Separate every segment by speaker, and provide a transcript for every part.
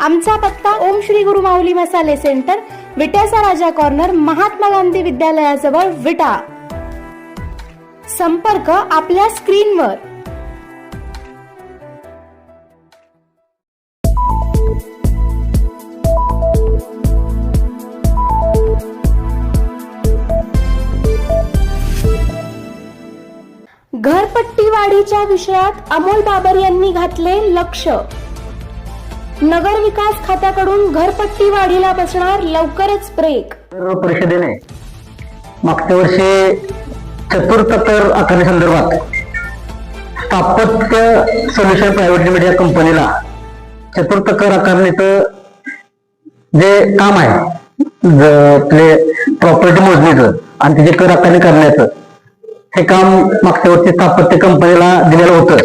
Speaker 1: आमचा पत्ता ओम श्री गुरु माऊली मसाले सेंटर विट्याचा राजा कॉर्नर महात्मा गांधी विद्यालयाजवळ विटा. संपर्क आपल्या स्क्रीनवर. घरपट्टी वाढीच्या विषयात अमोल बाबर यांनी घातले लक्ष. नगर विकास खात्याकडून घरपट्टी वाढीला बसणार लवकरच ब्रेक
Speaker 2: परिषदेने मागच्या वर्षी चतुर्थ तर आकारणी संदर्भात स्थापत्य सोल्युशन प्रायव्हेट लिमिटेड या कंपनीला चतुर्थ कर आकारणीचं जे काम आहे आपले प्रॉपर्टी मोजणीचं आणि तिचे कर आकारणी करण्याचं हे काम मागच्या वर्षी स्थापत्य कंपनीला दिलेलं होतं.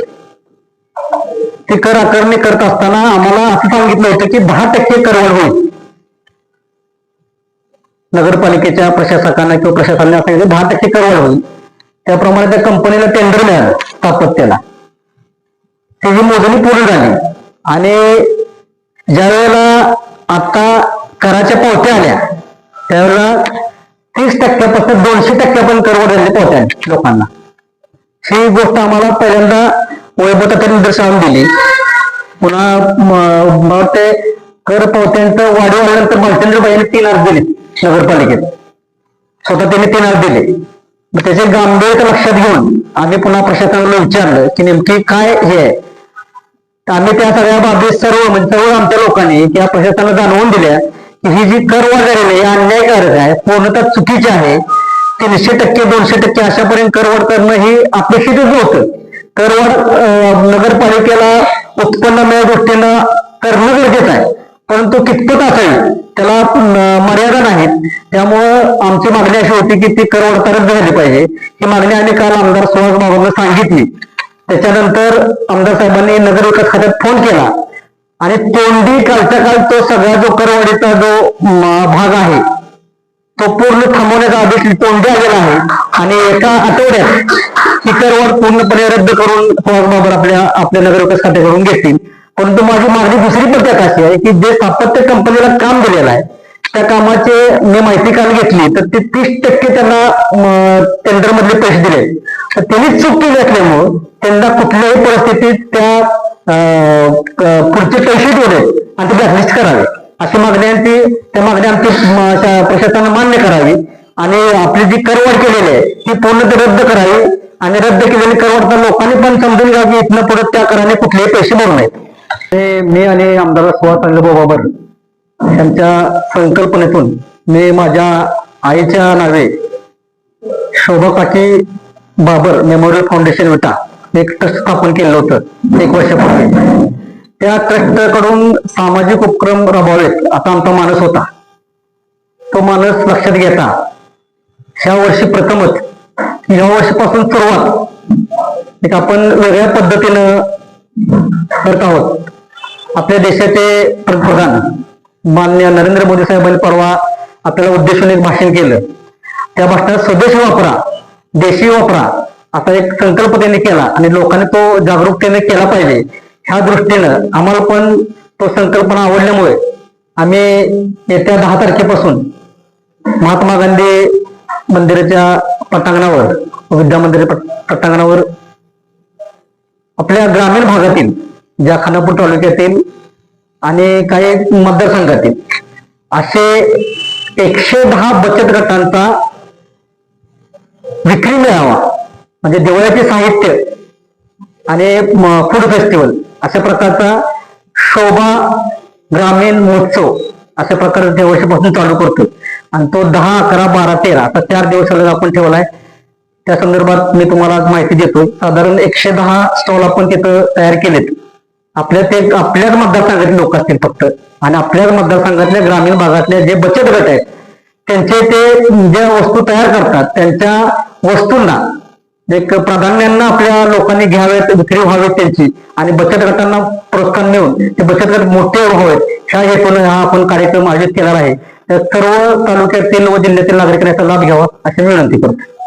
Speaker 2: ते कर आकारणी करत असताना आम्हाला असं सांगितलं होतं की दहा टक्के करवाढ होईल. नगरपालिकेच्या प्रशासकांना किंवा प्रशासनाने सांगितलं दहा टक्के करवाढ होईल. त्याप्रमाणे त्या कंपनीला टेंडर मिळालं स्थापत्याला. त्याची मोजणी पूर्ण झाली. आणि ज्या वेळेला आता कराच्या पावत्या आल्या त्यावेळेला तीस टक्क्यापासून दोनशे टक्क्यापर्यंत करवड झाली पावत्या लोकांना. ही गोष्ट आम्हाला पहिल्यांदा वैभवता निदर्शनावर दिली. पुन्हा ते कर पावत्यांचं वाढीव आल्यानंतर तीन अर्ज दिले नगरपालिकेत. स्वतः त्यांनी तीन अर्ज दिले. त्याचे गांभीर्य लक्षात घेऊन आम्ही पुन्हा प्रशासनाला विचारलं की नेमकी काय हे आहे? आम्ही त्या सगळ्या बाबी सर्व म्हणजे सर्व आमच्या लोकांनी त्या प्रशासनाला जाणवून दिल्या की ही जी कर वगैरे आहे अन्यायकारक आहे पूर्णतः चुकीची आहे. तीनशे टक्के दोनशे टक्के अशापर्यंत करवड करणं हे अपेक्षितच होतं. करवाढ नगरपालिकेला उत्पन्न मिळत दृष्टीनं करणं गरजेचं आहे. परंतु कितपत असावी त्याला मर्यादा नाहीत. त्यामुळं आमची मागणी अशी होती की ती करवाढ करत झाली पाहिजे. ही मागणी आम्ही काल आमदार सुहास बाबांना सांगितली. त्याच्यानंतर आमदार साहेबांनी नगरविकास खात्यात फोन केला. आणि तोंडी कालच्या काल तो सगळा जो करवाडीचा जो भाग आहे तो पूर्ण थांबवण्याचा आदेश तोंडी आलेला आहे. आणि एका आठवड्यात इतरवर पूर्णपणे रद्द करून फॉर्म बाबर आपल्या आपल्या नगरविकास खात्याकडून घेतील. परंतु माझी मागणी दुसरी पद्धत अशी आहे की जे स्थापत्य कंपनीला काम दिलेलं आहे त्या कामाचे मी माहिती काल घेतली तर ते तीस टक्के त्यांना टेंडरमधले पैसे दिले. तर त्यांनी चूक केली असल्यामुळं त्यांना कुठल्याही परिस्थितीत त्या पुढचे पैसे जोडे आणि ते ब्लॅकलिस्ट करावे. अशी मागणी आहे ती त्या मागणी आमची म, प्रशासनानं मान्य करावी. आणि आपली जी करवाढ केलेली आहे ती पूर्ण ते रद्द करावी. आणि रद्द केलेली करवाढ तर लोकांनी पण समजून घ्यावी की इथनं पुढे त्या कराने कुठलेही पैसे भरू नयेत. मी आणि आमदार सुहास बाबर त्यांच्या संकल्पनेतून मी माझ्या आईच्या नावे शोभाकाकी बाबर मेमोरियल फाउंडेशन विटा एक ट्रस्ट स्थापन केलं होतं एक वर्षापूर्वी. त्या ट्रस्टकडून सामाजिक उपक्रम राबवावेत असा आमचा मानस होता. तो माणूस लक्षात घेता ह्या वर्षी प्रथमच. ह्या वर्षीपासून सुरुवात. एक आपण वेगळ्या पद्धतीनं करत आहोत. आपल्या देशाचे पंतप्रधान मान्य नरेंद्र मोदी साहेबांनी परवा आपल्याला उद्देशून एक भाषण केलं. त्या भाषणात स्वदेश वापरा देशी वापरा असा एक संकल्प त्यांनी केला आणि लोकांनी तो जागरूकतेने केला पाहिजे. ह्या दृष्टीनं आम्हाला पण तो संकल्पना आवडल्यामुळे आम्ही येत्या दहा तारखेपासून महात्मा गांधी मंदिराच्या पटांगणावर विद्या मंदिर पटांगणावर आपल्या ग्रामीण भागातील ज्या खानापूर तालुक्यातील आणि काही मतदारसंघातील असे एकशे दहा बचत गटांचा विक्री मिळावा म्हणजे दिवाळीचे साहित्य आणि फूड फेस्टिवल अशा प्रकारचा शोभा ग्रामीण महोत्सव अशा प्रकारे त्या चालू करतो आणि तो दहा अकरा बारा तेरा आता चार दिवसाला आपण ठेवलाय. त्या संदर्भात मी तुम्हाला आज माहिती देतो. साधारण एकशे दहा स्टॉल आपण तिथं तयार केलेत. आपल्या ते आपल्याच मतदारसंघातले लोक असतील फक्त. आणि आपल्याच मतदारसंघातल्या ग्रामीण भागातले जे बचत गट आहेत त्यांचे ते ज्या वस्तू तयार करतात त्यांच्या वस्तूंना एक प्राधान्यानं आपल्या लोकांनी घ्यावेत विक्री व्हावेत त्यांची. आणि बचत गटांना प्रोत्साहन मिळून ते बचत गट मोठे व्हावेत. ह्या हेतून हा आपण कार्यक्रम आयोजित केलेला आहे. तर सर्व तालुक्यातील व जिल्ह्यातील नागरिकांनी याचा लाभ घ्यावा अशी विनंती करतो.